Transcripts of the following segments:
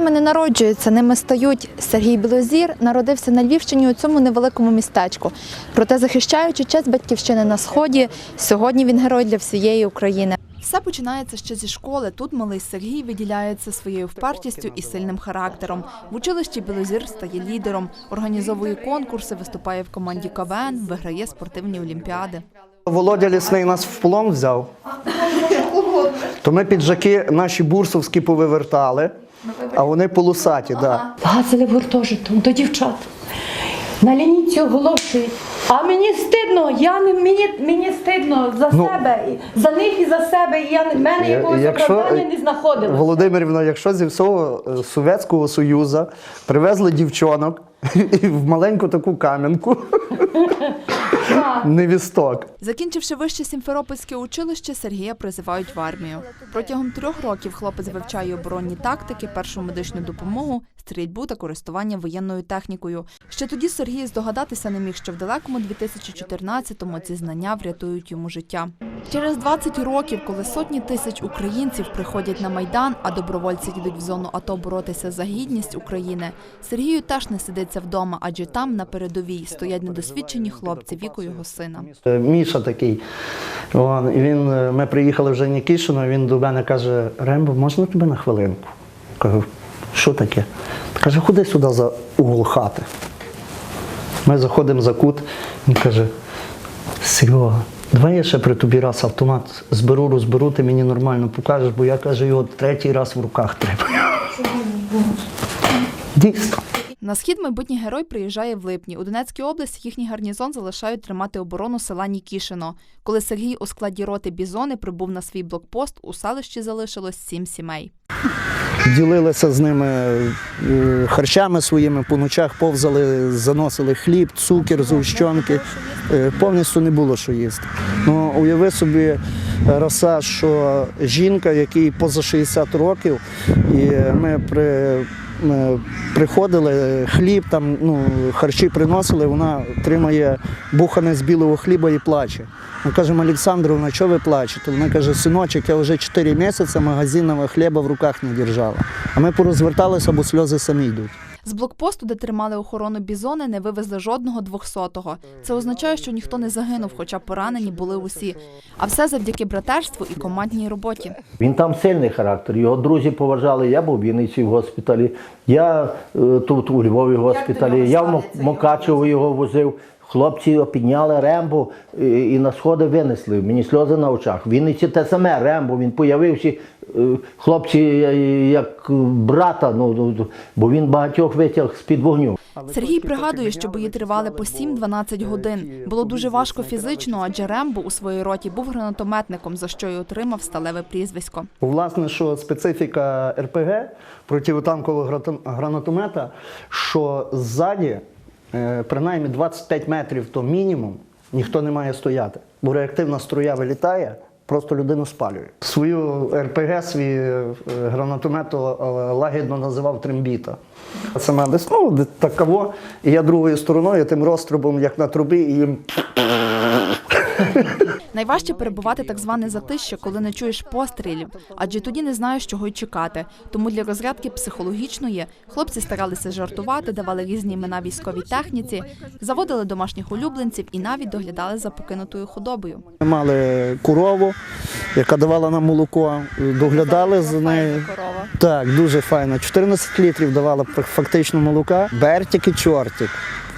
народжуються, ними стають. Сергій Білозір народився на Львівщині у цьому невеликому містечку. Проте, захищаючи честь батьківщини на сході, сьогодні він герой для всієї України. Все починається ще зі школи. Тут малий Сергій виділяється своєю впертістю і сильним характером. В училищі Білозір стає лідером, організовує конкурси, виступає в команді КВН, виграє спортивні олімпіади. Володя Лісний нас в полон взяв. То ми піджаки наші бурсовські повивертали, а вони полусаті. Да. Лазили в гуртожиток до дівчат. На лінійці оголошують. А мені стидно, я не мені, мені стидно за Ну, себе, за них і за себе. І я в мене якогось оправдання не знаходилося. Володимирівна, якщо зі всього е, Совєтського Союзу привезли дівчонок в маленьку таку кам'янку невісток. Закінчивши вище Сімферопольське училище, Сергія призивають в армію. Протягом трьох років хлопець вивчає оборонні тактики, першу медичну допомогу, стрільбу та користування воєнною технікою. Ще тоді Сергій здогадатися не міг, що в далекому 2014-му ці знання врятують йому життя. Через 20 років, коли сотні тисяч українців приходять на майдан, а добровольці їдуть в зону АТО боротися за гідність України, Сергію теж не сидиться вдома, адже там на передовій стоять недосвідчені хлопці віку його сина. Е, Міша такий. Він, е, ми приїхали вже в Нікішино, він до мене каже: Рембо, можна тебе на хвилинку? Кажу, що таке? Каже, ходи сюди за угол хати. Ми заходимо за кут, він каже: Серега, давай я ще при тобі раз автомат зберу, розберу, ти мені нормально покажеш, бо я каже, його третій раз в руках тримаю. Дійсно. На схід майбутній герой приїжджає в липні. У Донецькій області їхній гарнізон залишають тримати оборону села Нікішино. Коли Сергій у складі роти Бізони прибув на свій блокпост, у селищі залишилось сім сімей. Ділилися з ними е, харчами своїми, по ночах повзали, заносили хліб, цукер, згущенки. Е, Повністю не було що їсти. Ну, уяви собі, роса, що жінка, якій поза 60 років, і ми при. Ми Приходили, хліб, там, ну, харчі приносили, вона тримає бухане з білого хліба і плаче. Ми кажемо, Олександровна, що ви плачете? Вона каже, синочок, я вже 4 місяці магазинного хліба в руках не держала. А ми порозверталися, бо сльози самі йдуть. З блокпосту, де тримали охорону Бізони, не вивезли жодного двохсотого. Це означає, що ніхто не загинув, хоча поранені були усі. А все завдяки братерству і командній роботі. Він там сильний характер. Його друзі поважали. Я був в Вінниці в госпіталі, я е, тут у Львові в госпіталі, я в Мо- Мокачево його возив. Хлопці його підняли Рембо е, і на сходи винесли. Мені сльози на очах. В Вінниці те саме Рембо. Він появився. е, Хлопці е, як брата, ну, ну, бо він багатьох витяг з-під вогню. Сергій пригадує, що бої тривали по 7-12 годин. Було дуже важко фізично, адже Рембо у своїй роті був гранатометником, за що й отримав сталеве прізвисько. Власне, що специфіка РПГ противотанкового гранатомета, що ззаді, принаймні 25 метрів то мінімум, ніхто не має стояти. Бо реактивна струя вилітає, просто людину спалює. Свою РПГ, свій е, гранатомет е, лагідно називав трембіта. Саме десь ну, таково, і я другою стороною тим розтрубом, як на трубі, і їм Найважче перебувати так зване затище, коли не чуєш пострілів, адже тоді не знаєш, чого й чекати. Тому для розрядки психологічної хлопці старалися жартувати, давали різні імена військовій техніці, заводили домашніх улюбленців і навіть доглядали за покинутою худобою. Ми мали корову, яка давала нам молоко, доглядали за нею. корова. Так, дуже файно. 14 літрів давала фак- фактично молока. Бертик і чортик.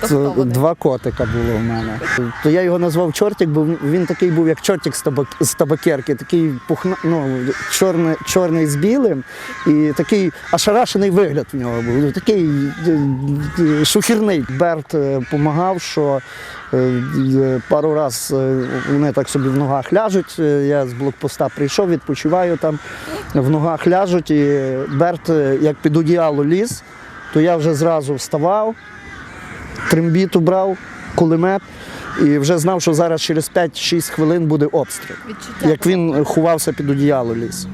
То Це хто вони? два котика було в мене. То я його назвав чортик, бо він такий був, як чортик з, табак, з табакерки, такий пухна, ну, чорний, чорний з білим, і такий ошарашений вигляд в нього був. Такий е, е, шухірний. Берт допомагав, що е, е, пару раз вони так собі в ногах ляжуть. Я з блокпоста прийшов, відпочиваю там, в ногах ляжуть, і Берт, як під одіяло ліз, то я вже зразу вставав трембіту брав, кулемет і вже знав, що зараз через 5-6 хвилин буде обстріл. Відчуття Як він ховався під одіяло ліс.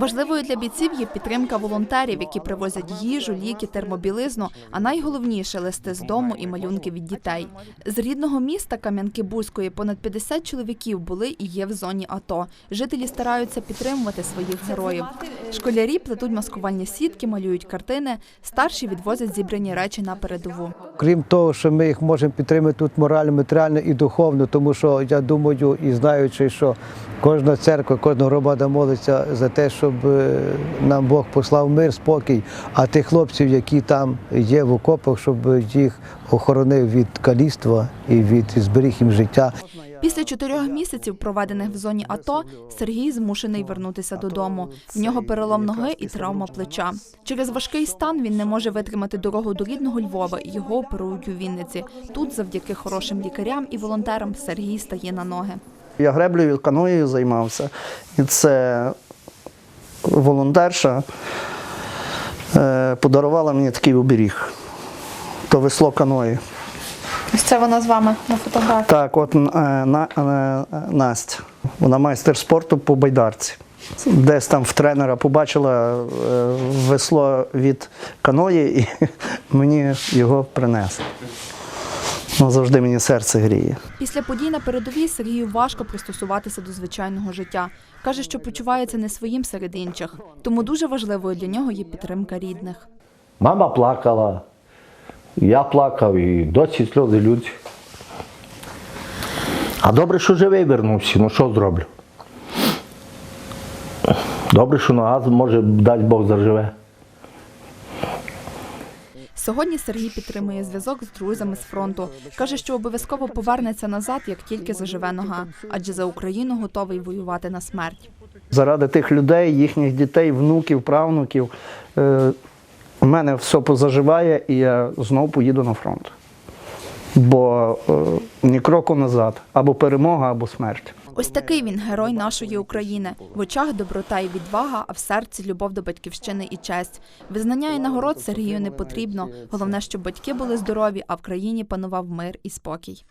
Важливою для бійців є підтримка волонтерів, які привозять їжу, ліки, термобілизну, а найголовніше листи з дому і малюнки від дітей. З рідного міста Кам'янки-Бузької понад 50 чоловіків були і є в зоні АТО. Жителі стараються підтримувати своїх героїв. Школярі плетуть маскувальні сітки, малюють картини. Старші відвозять зібрані речі на передову. Крім того, що ми їх можемо підтримати тут морально, матеріально і духовно, тому що я думаю і знаючи, що кожна церква, кожна громада молиться за те, щоб е, нам Бог послав мир, спокій, а тих хлопців, які там є в окопах, щоб їх охоронив від каліцтва і від зберіг їм життя. Після чотирьох місяців, проведених в зоні АТО, Сергій змушений вернутися додому. В нього перелом ноги і травма плеча. Через важкий стан він не може витримати дорогу до рідного Львова і його оперують у Вінниці. Тут, завдяки хорошим лікарям і волонтерам, Сергій стає на ноги. Я греблею каноєю займався, і це волонтерша е, подарувала мені такий оберіг. То весло каної. Ось це вона з вами на фотографії. Так, от е, на, е, Настя. Вона майстер спорту по байдарці. Десь там в тренера побачила весло від каної і мені його принесли. Ну, завжди мені серце гріє. Після подій на передовій Сергію важко пристосуватися до звичайного життя. Каже, що почувається не своїм серед інших. Тому дуже важливою для нього є підтримка рідних. Мама плакала, я плакав і досі сльози лють. А добре, що живий вернувся, ну що зроблю? Добре, що нога може дасть Бог заживе. Сьогодні Сергій підтримує зв'язок з друзями з фронту. Каже, що обов'язково повернеться назад, як тільки заживе нога, адже за Україну готовий воювати на смерть. Заради тих людей, їхніх дітей, внуків, правнуків. Е, у мене все позаживає, і я знову поїду на фронт. Бо е, ні кроку назад, або перемога, або смерть. Ось такий він герой нашої України. В очах доброта і відвага, а в серці любов до батьківщини і честь. Визнання і нагород Сергію не потрібно. Головне, щоб батьки були здорові, а в країні панував мир і спокій.